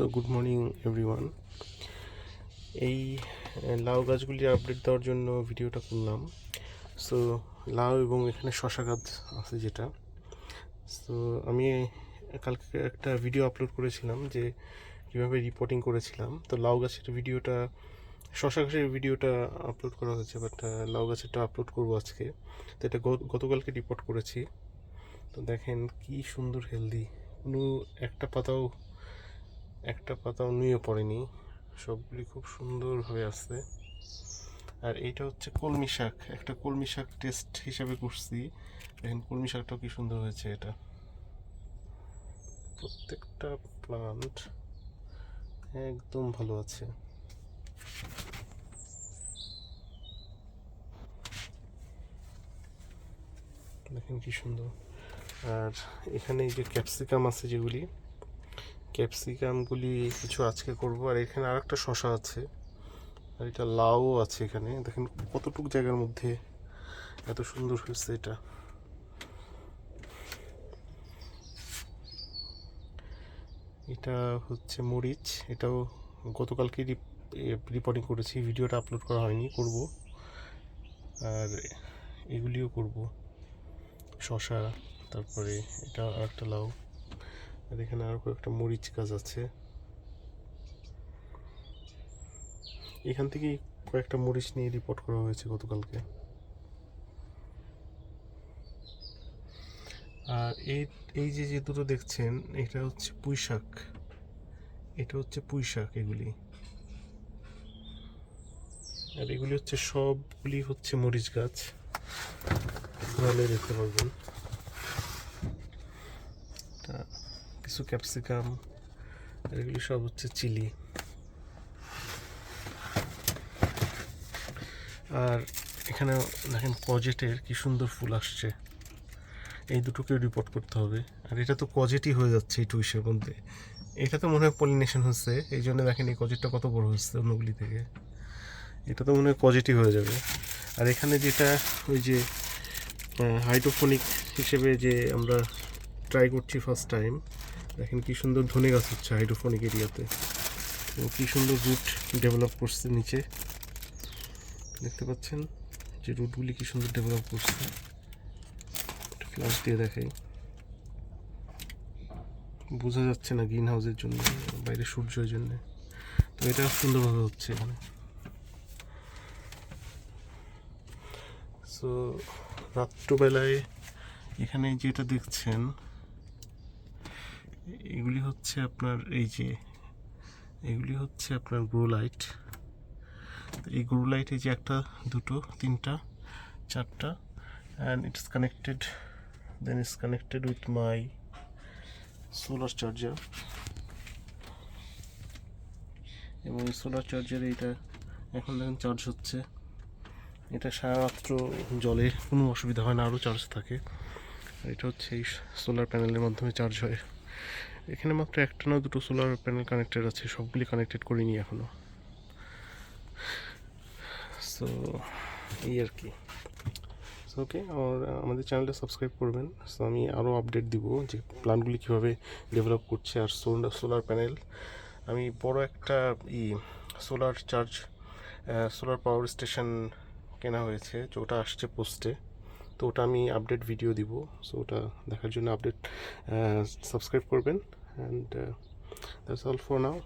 So good morning everyone এই লাউ গাছগুলি আপডেট দেওয়ার জন্য ভিডিওটা করলাম। সো লাউ এবং এখানে শশা গাছ আছে যেটা। সো আমি কালকে একটা ভিডিও আপলোড করেছিলাম যে কীভাবে রিপোর্টিং করেছিলাম। তো লাউ গাছের ভিডিওটা, শশা গাছের ভিডিওটা আপলোড করা হয়েছে বাট লাউ গাছেরটা আপলোড করব আজকে। তো এটা গতকালকে রিপোর্ট করেছি। তো দেখেন কি সুন্দর হেলদি কোনো একটা পাতাও একটা পাতাও নুয়ে পড়েনি। সবগুলি খুব সুন্দরভাবে আসছে আর এইটা হচ্ছে কলমি শাক। একটা কলমি শাক টেস্ট হিসাবে করছি। দেখেন, কলমি শাকটাও কি সুন্দর হয়েছে এটা। প্রত্যেকটা প্লান্ট একদম ভালো আছে। দেখেন কি সুন্দর। আর এখানে যে ক্যাপসিকাম আছে যেগুলি ক্যাপসিকামগুলি কিছু আজকে করব, আর এখানে আর একটা শশা আছে, আর এটা লাউ আছে এখানে। দেখেন কতটুকু জায়গার মধ্যে এত সুন্দর হয়েছে এটা। এটা হচ্ছে মরিচ, এটাও গতকালকে রিপোর্টিং করেছি, ভিডিওটা আপলোড করা হয়নি, করব। আর এগুলিও করব, শশা, তারপরে এটা আর একটা লাউ। আর এখানে আরও কয়েকটা মরিচ গাছ আছে। এখান থেকেই কয়েকটা মরিচ নিয়ে রিপোর্ট করা হয়েছে গতকালকে। আর এই এই যে যে দুটো দেখছেন, এটা হচ্ছে পুঁই শাক। এটা হচ্ছে পুঁই শাক এগুলি। আর এগুলি হচ্ছে সবগুলি হচ্ছে মরিচ গাছ। ভালো দেখতে পারবেন এটা কিছু ক্যাপসিকাম, এগুলি সব হচ্ছে চিলি। আর এখানে দেখেন কজেটের কি সুন্দর ফুল আসছে। এই দুটোকে রিপোর্ট করতে হবে। আর এটা তো কজেটই হয়ে যাচ্ছে এই টুইসের মধ্যে। এটা তো মনে হয় পলিনেশন হচ্ছে, এই জন্য দেখেন এই কজেটটা কত বড় হচ্ছে অন্যগুলি থেকে। এটা তো মনে হয় কজেটই হয়ে যাবে। আর এখানে যেটা ওই যে হাইড্রোফোনিক হিসেবে যে আমরা ট্রাই করছি ফার্স্ট টাইম দেখেন কি সুন্দর ধনে গাছ হচ্ছে হাইড্রোফোনিক এরিয়াতে এবং কি সুন্দর রুট ডেভেলপ করছে নিচে। দেখতে পাচ্ছেন যে রুটগুলি কি সুন্দর ডেভেলপ করছে। ফ্লাশ দিয়ে দেখাই। বোঝা যাচ্ছে না গ্রিন হাউসের জন্য, বাইরে সূর্যের জন্য। তো এটা সুন্দরভাবে হচ্ছে এখানে। সো রাত্রবেলায় এখানে যেটা দেখছেন এগুলি হচ্ছে আপনার এই যে, এগুলি হচ্ছে আপনার গ্রো লাইট। এই গ্রো লাইটে যে একটা, দুটো, তিনটা, চারটা and it's connected then it's connected with my solar charger এবং এই সোলার চার্জার এইটা এখন দেখেন চার্জ হচ্ছে। এটা সারারাত্র জলে, কোনো অসুবিধা হয় না, আরও চার্জ থাকে। এটা হচ্ছে এই সোলার প্যানেলের মাধ্যমে চার্জ হয়। এখানে মাত্র একটা না, দুটো সোলার প্যানেল কানেক্টেড আছে, সবগুলি কানেক্টেড করিনি এখনও সো এই আর কি। সো ওকে আর আমাদের চ্যানেলটা সাবস্ক্রাইব করবেন। সো আমি আরও আপডেট দিব যে প্ল্যানগুলি কীভাবে ডেভেলপ করছে আর সোলার প্যানেল আমি বড় একটা ই solar charge solar power station কেনা হয়েছে ওটা আসছে পোস্টে তো ওটা আমি আপডেট ভিডিও দিব সো ওটা দেখার জন্য আপডেট সাবস্ক্রাইব করবেন and that's all for now